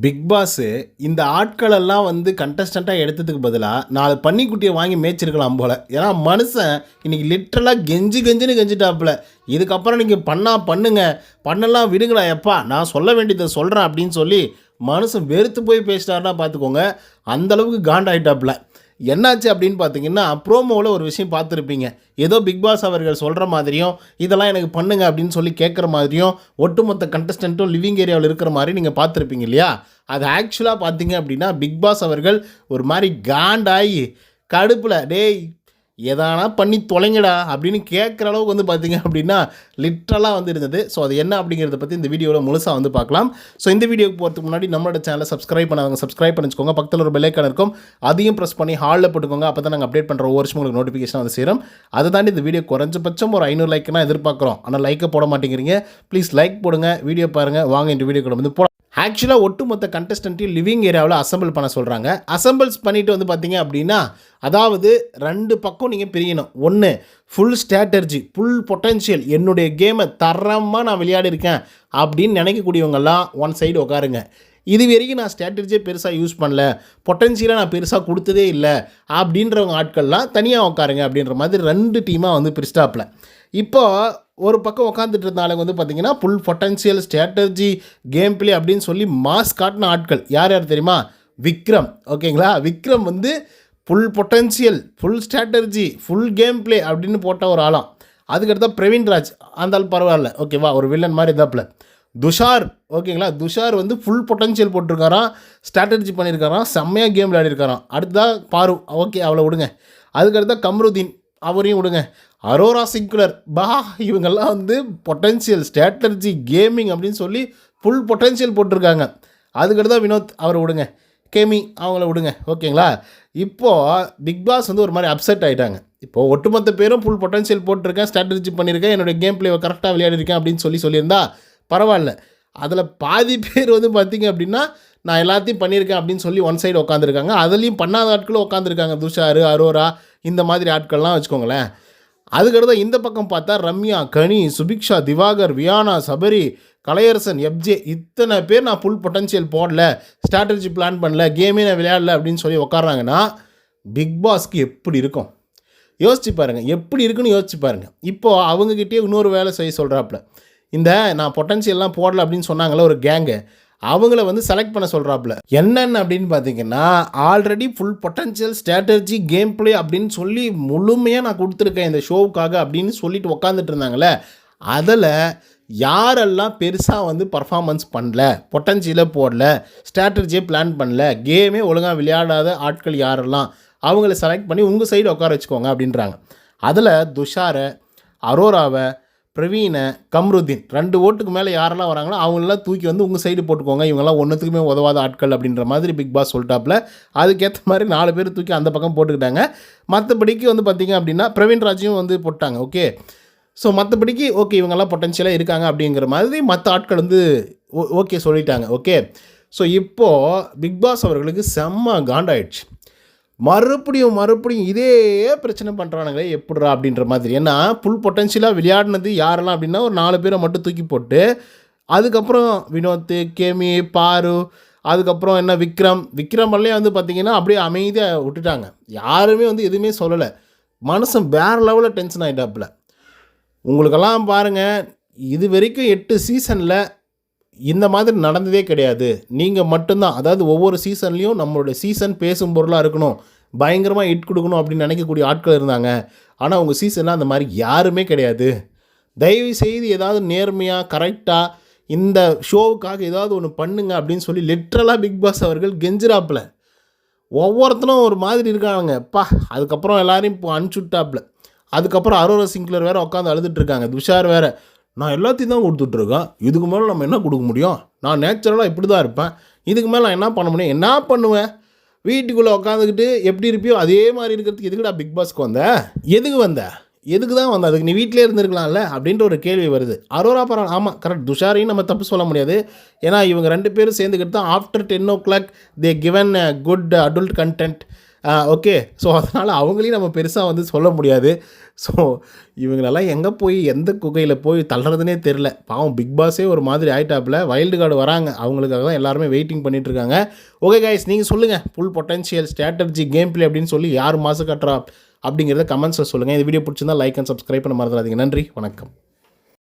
Big pass இந்த ஆட்களெல்லாம் வந்து கண்டஸ்டண்ட்டாக எடுத்ததுக்கு பதிலாக நாலு பன்னிக்குட்டியை வாங்கி மேய்ச்சிருக்கலாம் போல். ஏன்னா மனுஷன் இன்னைக்கு லிட்ரலாக கெஞ்சி கெஞ்சுன்னு கெஞ்சிட்டாப்புல. இதுக்கப்புறம் நீங்கள் பண்ணால் பண்ணுங்கள் பண்ணலாம் விடுங்களா? எப்பா நான் சொல்ல வேண்டியதை சொல்கிறேன் அப்படின்னு சொல்லி மனுஷன் வெறுத்து போய் பேசிட்டாருன்னா பார்த்துக்கோங்க அந்தளவுக்கு காண்டாயிட்டாப்புல. என்னாச்சு அப்படின்னு பார்த்தீங்கன்னா ப்ரோமோவில் ஒரு விஷயம் பார்த்துருப்பீங்க. ஏதோ பிக் பாஸ் அவர்கள் சொல்கிற மாதிரியும் இதெல்லாம் எனக்கு பண்ணுங்க அப்படின்னு சொல்லி கேட்குற மாதிரியும் ஒட்டுமொத்த கண்டஸ்டண்ட்டும் லிவிங் ஏரியாவில் இருக்கிற மாதிரி நீங்கள் பார்த்துருப்பீங்க இல்லையா? அது ஆக்சுவலாக பார்த்தீங்க அப்படின்னா பிக் பாஸ் அவர்கள் ஒரு மாதிரி காண்டாகி கடுப்பில் டேய் எதானா பண்ணி தொலைங்கடா அப்படின்னு கேட்குற அளவுக்கு வந்து பார்த்தீங்க அப்படின்னா லிட்ரலாக வந்து இருந்தது. ஸோ அது என்ன அப்படிங்கிறத பற்றி இந்த வீடியோவில் முழுசாக வந்து பார்க்கலாம் ஸோ இந்த வீடியோக்கு போகிறதுக்கு முன்னாடி நம்மளோட சேனலை சப்ஸ்கிரைப் பண்ணாங்க சப்ஸ்கிரைப் பண்ணிச்சுக்கோங்க. பக்கத்தில் ஒரு பெல்லைக்கான இருக்கும். அதையும் ப்ரெஸ் பண்ணி ஹாலில் போட்டுக்கோங்க. அப்போ தான் நாங்கள் அப்டேட் பண்ணுற ஒவ்வொரு வருஷம் உங்களுக்கு நோட்டிஃபிகேஷன் வந்து சேரும். அதை தாண்டி இந்த வீடியோ குறைஞ்சபட்சம் ஒரு ஐநூறு லைக்னா எதிர்பார்க்குறோம். ஆனால் லைக்கை போட மாட்டேங்கிறீங்க. ப்ளீஸ் லைக் போடுங்க. வீடியோ பாருங்கள் வாங்க இந்த வீடியோ கூட வந்து போ ஆக்சுவலாக ஒட்டுமொத்த கண்டஸ்டன்ட்டையும் லிவிங் ஏரியாவில் அசம்பிள் பண்ண சொல்கிறாங்க அசம்பிள்ஸ் பண்ணிவிட்டு வந்து பார்த்தீங்க அப்படின்னா அதாவது ரெண்டு பக்கம் நீங்கள் பிரியணும். ஒன்று ஃபுல் ஸ்ட்ராட்டர்ஜி ஃபுல் பொட்டன்ஷியல் என்னுடைய கேமை தரமாக நான் விளையாடிருக்கேன் அப்படின்னு நினைக்கக்கூடியவங்கெல்லாம் ஒன் சைடு உட்காருங்க இது வரைக்கும் நான் ஸ்ட்ராட்டஜியே பெருசாக யூஸ் பண்ணல. பொட்டன்ஷியலாக நான் பெருசாக கொடுத்ததே இல்லை அப்படின்றவங்க ஆட்கள்லாம் தனியாக உட்காருங்க அப்படின்ற மாதிரி ரெண்டு டீமாக வந்து பிரிஸ்டாப்பில் இப்போது ஒரு பக்கம் உட்காந்துட்டு இருந்தாலும் வந்து பார்த்தீங்கன்னா full potential strategy game play அப்படின்னு சொல்லி மாஸ் காட்டின ஆட்கள். யார் யார் தெரியுமா? விக்ரம். ஓகேங்களா? விக்ரம் வந்து full potential full strategy full game play அப்படின்னு போட்ட ஒரு ஆளாம். அதுக்கடுத்தா பிரவீன் ராஜ். பரவாயில்ல. ஓகேவா? ஒரு வில்லன் மாதிரி இருந்தாப்புல. துஷார். ஓகேங்களா? துஷார் வந்து ஃபுல் பொட்டன்ஷியல் போட்டிருக்காராம். ஸ்ட்ராட்டஜி பண்ணியிருக்காராம். செம்மையாக கேம் விளையாடிருக்காராம் அடுத்ததாக பாரு. ஓகே அவ்வளோ விடுங்க. அதுக்கடுத்தா கம்ருதீன். அவரையும் விடுங்க. Aurora singular. பா இவங்கெல்லாம் வந்து பொட்டென்சியல் ஸ்ட்ராட்டஜி கேமிங் அப்படின்னு சொல்லி ஃபுல் பொட்டென்சியல் போட்டிருக்காங்க. அதுக்கடுத்தா வினோத் அவரை விடுங்க. கேமி அவங்கள விடுங்க. ஓகேங்களா? இப்போது பிக் பாஸ் வந்து ஒரு மாதிரி அப்செட் ஆகிட்டாங்க இப்போது ஒட்டுமொத்த பேரும் ஃபுல் பொட்டன்ஷியல் போட்டிருக்கேன் ஸ்ட்ராட்டஜி பண்ணியிருக்கேன் என்னுடைய கேம் பிளேவை கரெக்டாக விளையாடிருக்கேன் அப்படின்னு சொல்லி சொல்லியிருந்தா பரவாயில்ல. அதில் பாதி பேர் வந்து பார்த்தீங்க அப்படின்னா நான் எல்லாத்தையும் பண்ணியிருக்கேன் அப்படின்னு சொல்லி ஒன் சைடு உட்காந்துருக்காங்க அதுலேயும் பண்ணாத ஆட்களும் உட்காந்துருக்காங்க துஷாரு அரோரா இந்த மாதிரி ஆட்கள்லாம் வச்சுக்கோங்களேன். அதுக்கடுத்து இந்த பக்கம் பார்த்தா ரம்யா கனி சுபிக்ஷா திவாகர் வியானா சபரி கலையரசன் எப்ஜே இத்தனை பேர் நான் ஃபுல் பொட்டன்ஷியல் போடல. ஸ்ட்ராட்டஜி பிளான் பண்ணல. கேமே நான் விளையாடல அப்படின்னு சொல்லி உட்காராங்கன்னா பிக் பாஸ்க்கு எப்படி இருக்கும்? யோசிச்சு பாருங்கள் எப்படி இருக்குன்னு யோசிச்சு பாருங்கள் இப்போது அவங்கக்கிட்டே இன்னொரு வேலை செய்ய சொல்கிறாப்புல இந்த நான் பொட்டன்ஷியல்லாம் போடல அப்படின்னு சொன்னாங்களே ஒரு கேங்கு அவங்கள வந்து செலக்ட் பண்ண சொல்கிறாப்புல என்னென்ன அப்படின்னு பார்த்தீங்கன்னா already full potential strategy game play அப்படின்னு சொல்லி முழுமையாக நான் கொடுத்துருக்கேன் இந்த ஷோவுக்காக அப்படின்னு சொல்லிட்டு உக்காந்துட்டு இருந்தாங்களே அதில் யாரெல்லாம் பெருசாக வந்து பர்ஃபாமன்ஸ் பண்ணல பொட்டன்ஷியலே போடல ஸ்ட்ராட்டஜியை பிளான் பண்ணல கேமே ஒழுங்காக விளையாடாத ஆட்கள் யாரெல்லாம் அவங்கள செலக்ட் பண்ணி உங்கள் சைடு உட்கார வச்சுக்கோங்க அப்படின்றாங்க. அதில் துஷாரை அரோராவை பிரவீனை கம்ருதீன் ரெண்டு ஓட்டுக்கு மேலே யாரெல்லாம் வராங்களோ அவங்களெல்லாம் தூக்கி வந்து உங்கள் சைடு போட்டுக்கோங்க. இவங்கெல்லாம் ஒன்றுத்துக்குமே உதவாத ஆட்கள் அப்படின்ற மாதிரி பிக் பாஸ் சொல்லிட்டாப்புல. அதுக்கேற்ற மாதிரி நாலு பேர் தூக்கி அந்த பக்கம் போட்டுக்கிட்டாங்க. மற்றபடிக்கு வந்து பார்த்திங்க அப்படின்னா பிரவீன் ராஜையும் வந்து போட்டாங்க ஓகே ஸோ மற்றபடிக்கு ஓகே இவங்கெல்லாம் பொட்டன்ஷியலாக இருக்காங்க அப்படிங்கிற மாதிரி மற்ற ஆட்கள் வந்து ஓகே சொல்லிட்டாங்க ஓகே ஸோ இப்போது பிக் பாஸ் அவர்களுக்கு செம்ம காண்டாயிடுச்சு. மறுபடியும் மறுபடியும் இதே பிரச்சனை பண்ணுறானுங்களே எப்படிரா அப்படின்ற மாதிரி. ஏன்னா ஃபுல் பொட்டன்ஷியலாக விளையாடினது யாரெல்லாம் அப்படின்னா ஒரு நாலு பேரை மட்டும் தூக்கி போட்டு அதுக்கப்புறம் வினோத் கேமி பாரு அதுக்கப்புறம் என்ன விக்ரம். விக்ரமெல்லாம் வந்து பார்த்திங்கன்னா அப்படியே அமைதியாக விட்டுட்டாங்க. யாருமே வந்து எதுவுமே சொல்லலை. மனசன் வேறு லெவலில் டென்ஷன் ஆகிட்டாப்புல உங்களுக்கெல்லாம் பாருங்கள் இது வரைக்கும் எட்டு சீசனில் இந்த மாதிரி நடந்ததே கிடையாது. நீங்கள் மட்டும்தான் அதாவது ஒவ்வொரு சீசன்லேயும் நம்மளுடைய சீசன் பேசும் பொருளாக இருக்கணும். பயங்கரமாக இட் கொடுக்கணும் அப்படின்னு நினைக்கக்கூடிய ஆட்கள் இருந்தாங்க. ஆனால் உங்கள் சீசனில் அந்த மாதிரி யாருமே கிடையாது. தயவு செய்து ஏதாவது நேர்மையாக கரெக்டாக இந்த ஷோவுக்காக ஏதாவது ஒன்று பண்ணுங்க அப்படின்னு சொல்லி லிட்ரலாக பிக் பாஸ் அவர்கள் கெஞ்சிராப்பில் ஒவ்வொருத்தரும் ஒரு மாதிரி இருக்காங்க. பா அதுக்கப்புறம் எல்லாரையும் இப்போ அனுப்பிச்சுட்டாப்புல. அதுக்கப்புறம் அரோரா சிங்க்லர் வேறு உட்காந்து அழுதுட்டு இருக்காங்க. துஷார் வேறு. நான் எல்லாத்தையும் தான் கொடுத்துட்ருக்கேன் இதுக்கு மேலே நம்ம என்ன கொடுக்க முடியும்? நான் நேச்சுரலாக இப்படி தான் இருப்பேன். இதுக்கு மேலே நான் என்ன பண்ண முடியும்? என்ன பண்ணுவேன்? வீட்டுக்குள்ளே உட்காந்துக்கிட்டு எப்படி இருப்பியோ அதே மாதிரி இருக்கிறதுக்கு எதுக்குடா பிக் பாஸ்க்கு வந்த? எதுக்கு வந்த? எதுக்கு தான் வந்த? அதுக்கு நீ வீட்டிலே இருந்திருக்கலாம்ல? அப்படின்ற ஒரு கேள்வி வருது. அரோரா பரவாயில்ல. ஆமாம் கரெக்ட் துஷாரையும் நம்ம தப்பு சொல்ல முடியாது. ஏன்னா இவங்க ரெண்டு பேரும் சேர்ந்துக்கிட்டு தான் after ten o'clock they given good adult content okay. So அதனால் அவங்களையும் நம்ம பெருசாக வந்து சொல்ல முடியாது. ஸோ இவங்களெல்லாம் எங்கே போய் எந்த குகையில் போய் தள்ளுறதுனே தெரில பாவம் பிக் பாஸே ஒரு மாதிரி ஆயிட்டாப்புல. வைல்டு கார்டு வராங்க. அவங்களுக்காக தான் எல்லாருமே வெயிட்டிங் பண்ணிகிட்ருக்காங்க இருக்காங்க. ஓகே கைஸ் நீங்கள் சொல்லுங்கள் full potential strategy game play அப்படின்னு சொல்லி யார் மாசு கட்டுறா அப்படிங்கிறத கமெண்ட்ஸில் சொல்லுங்கள் இந்த வீடியோ பிடிச்சிருந்தா லைக் அண்ட் சப்ஸ்கிரைப் பண்ண மறந்துடாதீங்க. நன்றி. வணக்கம்.